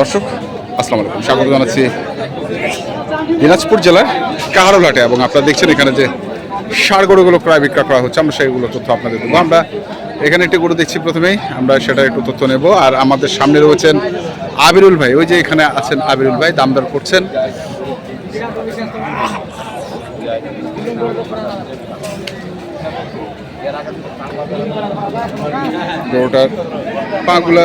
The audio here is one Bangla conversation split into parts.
দর্শক, আসসালামু আলাইকুম। স্বাগত জানাচ্ছি দিনাজপুর জেলার কাহারোলহাটে এবং আপনারা দেখছেন এখানে যে ষাড় গরুগুলো ক্রয় বিক্রয় করা হচ্ছে, আমরা সেইগুলো তথ্য আপনাদের দেবো। আমরা এখানে একটি গরু দেখছি প্রথমেই, আমরা সেটা একটু তথ্য নেব। আর আমাদের সামনে রয়েছেন আবিরুল ভাই। ওই যে এখানে আছেন আবিরুল ভাই দামদার করছেন। গরুটার পাগুলা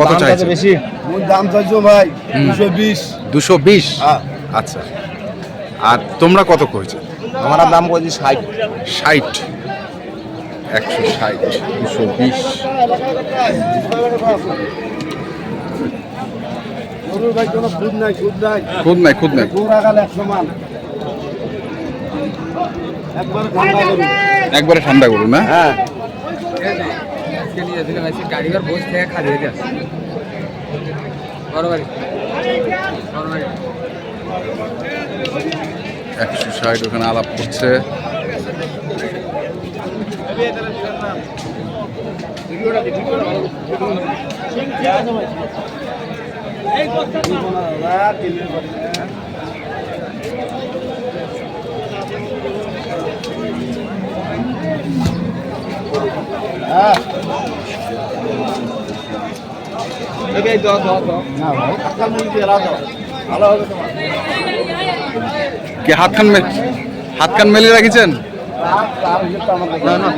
কত চাইছেন? বেশি? দাম চাইছো ভাই দুশো বিশ। দুশো বিশ? হ্যাঁ। আচ্ছা। আর তোমরা কত করেছ আমার দাম বলছি ষাট। ষাট। একশো ষাট দুশো বিশ। গরুর ভাই কোনো খুদ নাই খুদ নাই। খুদ নাই খুদ নাই। গরু রাখাল একশো মান একবার ঠান্ডা গরু। একবারে ঠান্ডা করুন না হ্যাঁ গাড়িবার বসে থেকে খাদিয়ে দেয় বড় বাড়ি বড় বাড়ি একশো ষাট ওখানে আলাপ করছে ভাই আজকাল মুরগি দিয়ে রাখো ভালো হবে তোমার কি হাত খান মে হাত কান মেলে রাখিছেন? আর না না।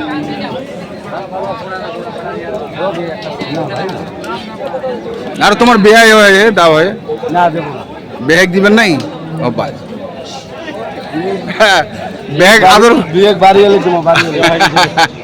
আর তোমার বেহাই হয়ে দাও হয়ে? না দেবো বেহেক দিবেন নাই? ও হ্যাঁ বেহেক আদর দুই বাড়ি এলে তোমার বাড়ি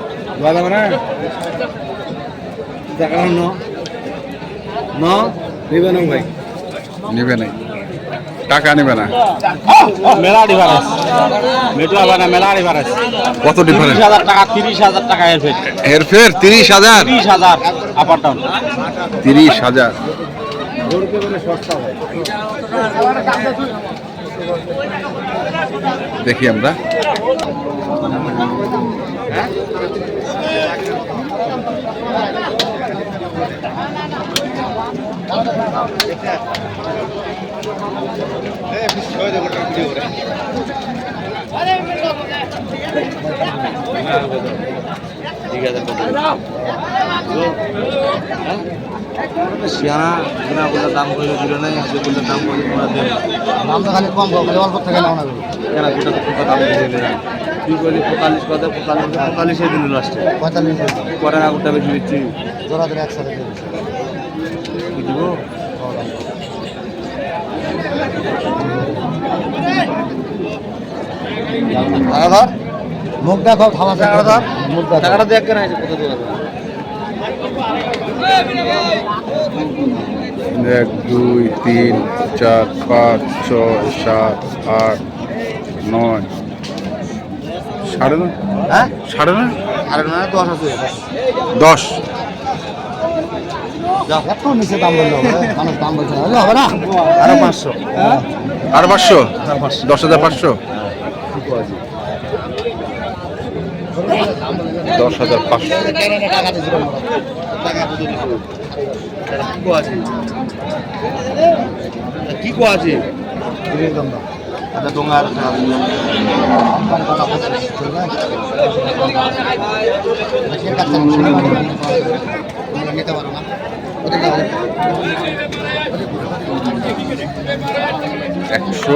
আহ, শুনছিলাম ভাই নিবে নাই টাকা নিবে না মেলা ডিফারেন্স মেটলা বানা মেলা ডিফারেন্স কত ডিফারেন্স হাজার টাকা তিরিশ হাজার টাকা এর ফেট এর ফের তিরিশ হাজার তিরিশ হাজার আপার টাউন তিরিশ হাজার দেখি আমরা সিয়ানা সিয়ানা বলে দাম করে দিল নাই বলে দাম করে তোমরা দেবে দামটা খালি কম খালি অল্প থেকে নাও না কেন গোটা গোটা দাম দিয়ে দিলে। তুই বলি পঁয়তাল্লিশ কথা পঁয়তাল্লিশ পঁয়তাল্লিশে দিল লাস্টে পঁয়তাল্লিশ পরে না গোটা বেশি দিচ্ছি। জোড়া ধরে একসাথে দিব? টাকা মুখ দেখো খাওয়া টাকা ধর। মুখ দেখো। টাকাটা দেখ কেন আছে কত এক দুই তিন চার পাঁচ ছয় সাত আট নয়। সাড়ে নয়? হ্যাঁ? সাড়ে নয়? আরে না দশ আছে। দশ। এত নিচে দাম বলল? মানুষ দাম বলছে। হবে না? আরও পাঁচশো। আর পাঁচশো? দশ হাজার পাঁচশো? দশ হাজার পাঁচশো। কি কো আছে পারো না একশো।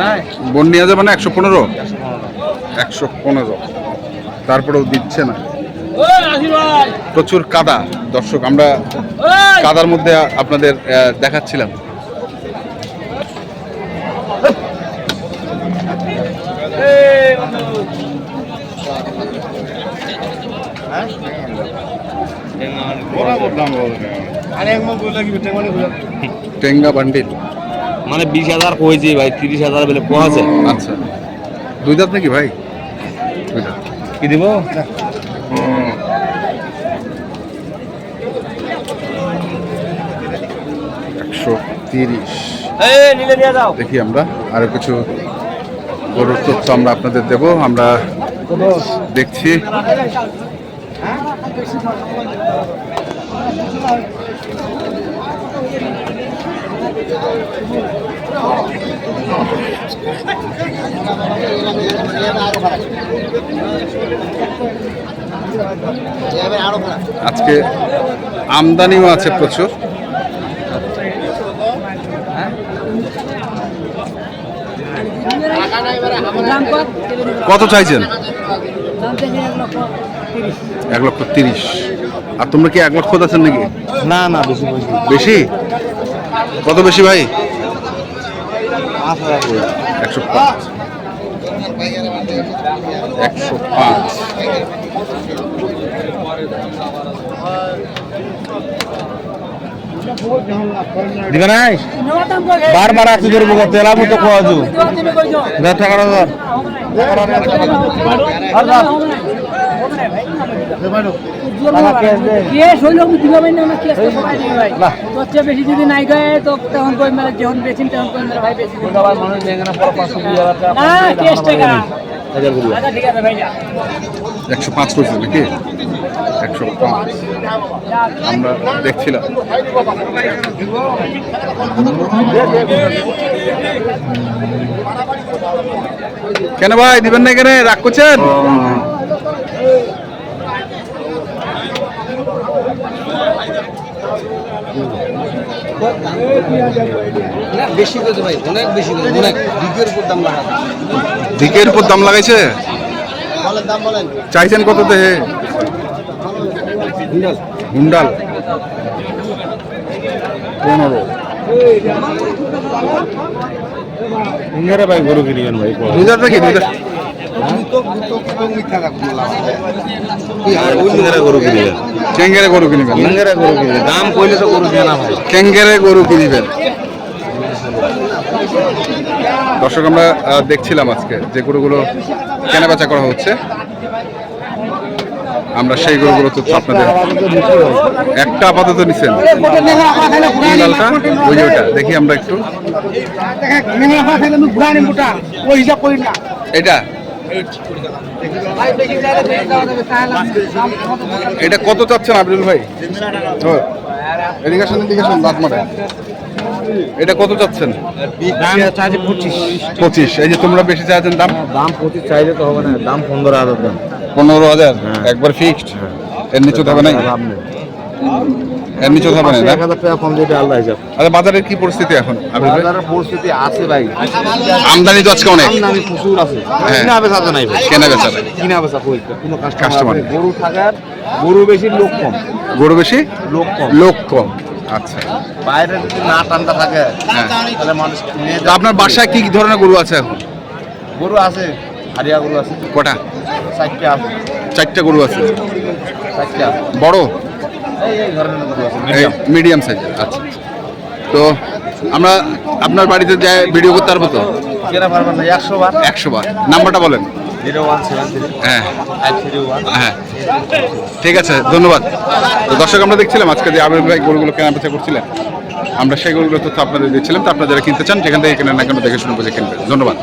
নাই বন্যা যাবে মানে একশো পনেরো? একশো পনেরো। তারপরেও দিচ্ছে না। প্রচুর কাদা দর্শক আমরা কাদার মধ্যে আপনাদের দেখাচ্ছিলাম। টেঙ্গা বান্ডিল। মানে বিশ হাজার কইছি ভাই তিরিশ হাজার বলে কোয়াছে আচ্ছা। দুই দাঁত নাকি ভাই? কি দিব? একশো তিরিশ। এই নিলে নিয়ে যাও। দেখি আমরা আরও কিছু গরুর তথ্য আমরা আপনাদের দেব। আমরা দেখছি। আজকে আমদানিও আছে প্রচুর। কত চাইছেন? এক লক্ষ তিরিশ। আর তোমরা কি এক লক্ষ আছেন নাকি? না না বেশি বেশি? কত বেশি ভাই? একশো পাঁচ একশো পাঁচ। দিবে নাই বারবার আসতে ধরবো তেলা মতো কোয়া যু দশ টাকা হাজার। কেস। হইল দিবা বাইনা না কেস তো সবাই দিবে ভাই। তোর চেয়ে বেশি যদি নাই গায় তো তখন কই মেরে যখন বেচিন তখন কই ভাই বেশি না টাকা। কেস টাকা আচ্ছা ঠিক আছে ভাই যা। একশো পাঁচ করছে নাকি? একশো পাঁচ। আমরা দেখছিলাম। কেন ভাই দিবেন না কেন রাগ করছেন? বেশি করে ভাই অনেক বেশি করে অনেক। দ্বিতীয় উপর দাম লাগা দিকের উপর দাম লাগাইছে? চাইছেন কত দেহে হুন্ডাল। পনেরো। ভাই গরু কিনবেন ভাই দুই হাজার গরু কিনবেন? ক্যাঙ্গেরে গরু কিনবেন দাম কইলে তো গরু কিনে না ভাই ক্যাঙ্গেরে গরু কিনবেন? দর্শক আমরা দেখছিলাম আজকে যে গরুগুলো কেনা বেচা করা হচ্ছে। আমরা সেই গরুগুলো তো আপনাদের একটা আপাতত নিছেন। লালটা ওই যে ওটা দেখি আমরা একটু। এটা? এটা কত চাচ্ছেন আব্দুল ভাই? ও, এদিকে আসেন এদিকে আসেন লাত মারে এটা কত চাচ্ছেন? পঁচিশ। এই যে তোমরা বেশি চাইছেন দাম? দাম পঁচিশ চাইলে তো হবে না দাম পনেরো হাজার দাম। পনেরো হাজার? হ্যাঁ। একবার ফিক্সড এর নিচে হবে না এর নিচে হবে না? পাঁচশো, না? এক হাজার টাকা কম যেটা আলাদা হিসাব। আচ্ছা বাজারের কি পরিস্থিতি এখন? বাজারের পরিস্থিতি আছে ভাই। আমদানি তো আজকে অনেক। আমদানি প্রচুর আছে। হ্যাঁ। কিনা বেচা তো নাই কেনা বেচা নাই। কিনা বেচা কই? কোনো কাস্টমার গরু থাকার গরু বেশি লোক কম। গরু বেশি? লোক কম। লোক কম। আচ্ছা। বাইরে না টানটা থাকে হ্যাঁ। তাহলে মানুষ আপনার বাসায় কি কি ধরনের গরু আছে এখন? গরু আছে হারিয়া গরু আছে। কটা? চারটে আছে। চারটা গরু আছে। চারটে। বড়? মিডিয়াম সাইজের আচ্ছা। তো আমরা আপনার বাড়িতে যাই ভিডিও করতে পারব তো? একশো বার। একশো বার। নাম্বারটা বলেন। হ্যাঁ। হ্যাঁ। ঠিক আছে ধন্যবাদ। তো দর্শক আমরা দেখছিলাম আজকে যে আবির ভাই গরুগুলো কেনা বেচা করছিলেন। আমরা সেই গরুগুলো তথ্য আপনাদের দিচ্ছিলাম। তো আপনারা যারা কিনতে চান যেখান থেকে কেনেন না কেন দেখে শুনে বুঝে কিনবেন। ধন্যবাদ।